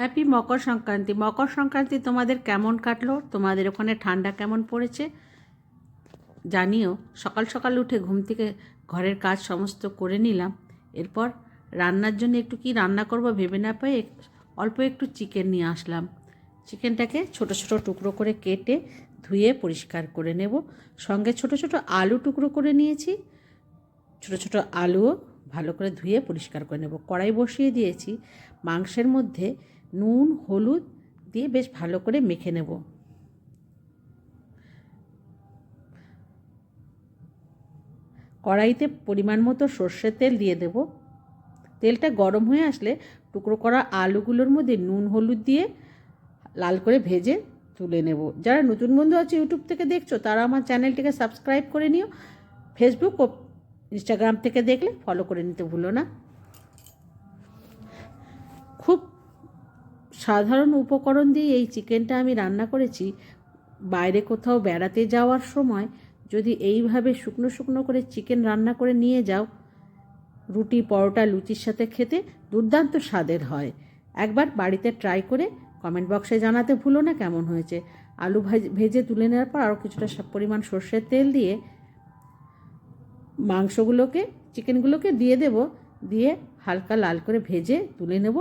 Happy Makar Sankranti. Makar Sankranti তোমাদের কেমন কাটলো? তোমাদের ওখানে ঠান্ডা কেমন পড়েছে? জানিও। সকাল সকাল উঠে ঘুম থেকে ঘরের কাজ সমস্ত করে নিলাম। এরপর রান্নার জন্য একটু কি রান্না করব ভেবে না পেয়ে অল্প একটু চিকেন নিয়ে আসলাম। চিকেনটাকে ছোট ছোট টুকরো করে কেটে ধুয়ে পরিষ্কার করে নেব। সঙ্গে ছোট ছোট আলু টুকরো করে নিয়েছি। ছোট ছোট আলুও ভালো করে ধুয়ে পরিষ্কার করে নেব। কড়াই বসিয়ে দিয়েছি। মাংসের মধ্যে নুন, হলুদ দিয়ে বেশ ভালো করে মেখে নেব। কড়াইতে পরিমাণ মতো সর্ষের তেল দিয়ে দেব। তেলটা গরম হয়ে আসলে টুকরো করা আলুগুলোর মধ্যে নুন, হলুদ দিয়ে লাল করে ভেজে তুলে নেব। যারা নতুন বন্ধু আছে ইউটিউব থেকে দেখছ, তারা আমার চ্যানেলটিকে সাবস্ক্রাইব করে নিও। ফেসবুক ও ইনস্টাগ্রাম থেকে দেখলে ফলো করে নিতে ভুলো না। খুব সাধারণ উপকরণ দিয়ে এই চিকেনটা আমি রান্না করেছি। বাইরে কোথাও বেড়াতে যাওয়ার সময় যদি এইভাবে শুকনো শুকনো করে চিকেন রান্না করে নিয়ে যাও, রুটি, পরোটা, লুচির সাথে খেতে দুর্দান্ত স্বাদের হয়। একবার বাড়িতে ট্রাই করে কমেন্ট বক্সে জানাতে ভুলো না কেমন হয়েছে। আলু ভেজে তুলে নেওয়ার পর আরও কিছুটা পরিমাণ সর্ষের তেল দিয়ে মাংসগুলোকে, চিকেনগুলোকে দিয়ে দেব। দিয়ে হালকা লাল করে ভেজে তুলে নেব।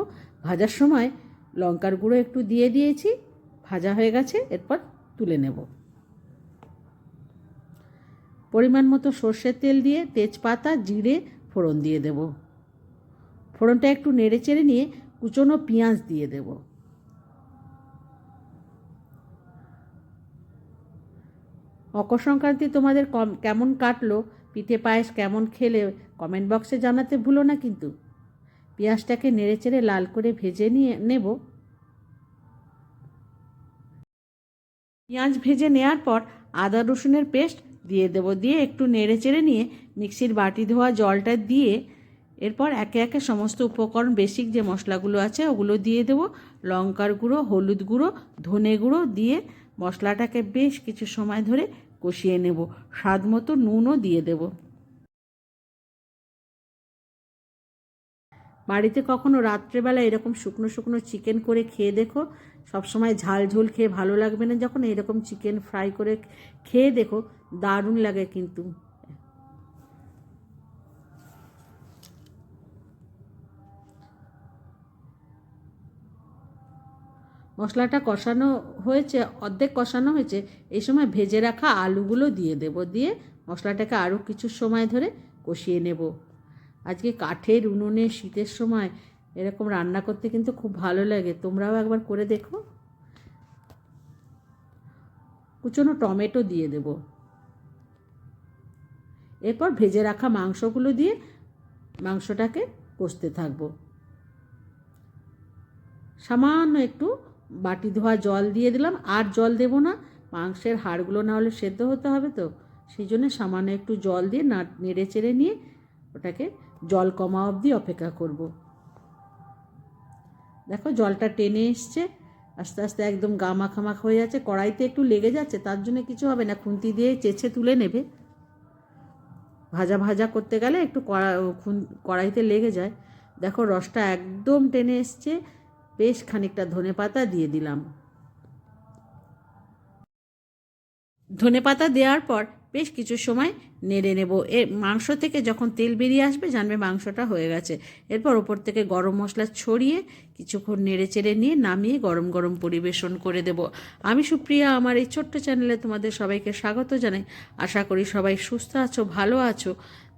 ভাজার সময় লঙ্কার গুঁড়ো একটু দিয়ে দিয়েছি, ভাজা হয়ে গেছে, এরপর তুলে নেব। পরিমাণ মতো সর্ষের তেল দিয়ে তেজপাতা, জিরে, ফোড়ন দিয়ে দেব। ফোড়নটা একটু নেড়ে চেড়ে নিয়ে কুচনো পেঁয়াজ দিয়ে দেব। মকর সংক্রান্তি তোমাদের কম, কেমন কাটলো, পিঠে পায়েস কেমন খেলে, কমেন্ট বক্সে জানাতে ভুলো না কিন্তু। পেঁয়াজটাকে নেড়ে চেড়ে লাল করে ভেজে নিয়ে নেব। পেঁয়াজ ভেজে নেওয়ার পর আদা রসুনের পেস্ট দিয়ে দেব। দিয়ে একটু নেড়ে চেড়ে নিয়ে মিক্সির বাটি ধোয়া জলটা দিয়ে এরপর একে একে সমস্ত উপকরণ বেসিক যে মশলাগুলো আছে ওগুলো দিয়ে দেবো। লঙ্কার গুঁড়ো, হলুদ গুঁড়ো, ধনে গুঁড়ো দিয়ে মশলাটাকে বেশ কিছু সময় ধরে কষিয়ে নেব। স্বাদ মতো নুনও দিয়ে দেব। বাড়িতে কখনো রাত্রেবেলা এরকম শুকনো শুকনো চিকেন করে খেয়ে দেখো, সবসময় ঝাল ঝোল খেয়ে ভালো লাগবে না। যখন এরকম চিকেন ফ্রাই করে খেয়ে দেখো, দারুণ লাগে কিন্তু। মশলাটা কষানো হয়েছে, অর্ধেক কষানো হয়েছে। এই সময় ভেজে রাখা আলুগুলো দিয়ে দেব, দিয়ে মশলাটাকে আরও কিছু সময় ধরে কষিয়ে নেব। আজকে কাঠের উনুনে শীতের সময় এরকম রান্না করতে কিন্তু খুব ভালো লাগে। তোমরাও একবার করে দেখো। কুচনো টমেটো দিয়ে দেব। এরপর ভেজে রাখা মাংসগুলো দিয়ে মাংসটাকে কষতে থাকব। সামান্য একটু বাটি ধোয়া জল দিয়ে দিলাম। আর জল দেব না। মাংসের হাড়গুলো না হলে সেদ্ধ হতে হবে তো। সেই জন্য সামান্য একটু জল দিয়ে না নেড়ে চেড়ে নিয়ে ওটাকে জল কমা অবধি অপেক্ষা করব। দেখো জলটা টেনে এসছে, আস্তে আস্তে একদম গামাখামাখ হয়ে যাচ্ছে, কড়াইতে একটু লেগে যাচ্ছে, তার জন্য কিছু হবে না, খুন্তি দিয়ে চেঁচে তুলে নেবে। ভাজা ভাজা করতে গেলে একটু কড়া কড়াইতে লেগে যায়। দেখো রসটা একদম টেনে এসছে, বেশ খানিকটা ধনে পাতা দিয়ে দিলাম। ধনে পাতা দেওয়ার পর বেশ কিছু সময় নেড়ে নেব। এর মাংস থেকে যখন তেল বেরিয়ে আসবে, জানবে মাংসটা হয়ে গেছে। এরপর ওপর থেকে গরম মশলা ছড়িয়ে কিছুক্ষণ নেড়ে চেড়ে নিয়ে নামিয়ে গরম গরম পরিবেশন করে দেব। আমি সুপ্রিয়া, আমার এই ছোট্ট চ্যানেলে তোমাদের সবাইকে স্বাগত জানাই। আশা করি সবাই সুস্থ আছো, ভালো আছো।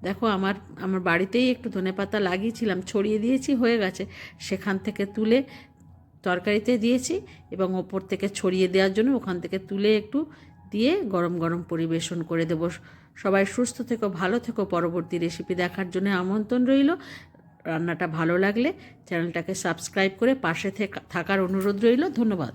দেখো, আমার আমার বাড়িতেই একটু ধনে পাতা লাগিয়েছিলাম, ছড়িয়ে দিয়েছি, হয়ে গেছে। সেখান থেকে তুলে তরকারিতে দিয়েছি এবং ওপর থেকে ছড়িয়ে দেওয়ার জন্য ওখান থেকে তুলে একটু দিয়ে গরম গরম পরিবেশন করে দেব। সবাই সুস্থ থেকো, ভালো থেকো। পরবর্তী রেসিপি দেখার জন্য আমন্ত্রণ রইল। রান্নাটা ভালো লাগলে চ্যানেলটাকে সাবস্ক্রাইব করে পাশে থাকার অনুরোধ রইল। ধন্যবাদ।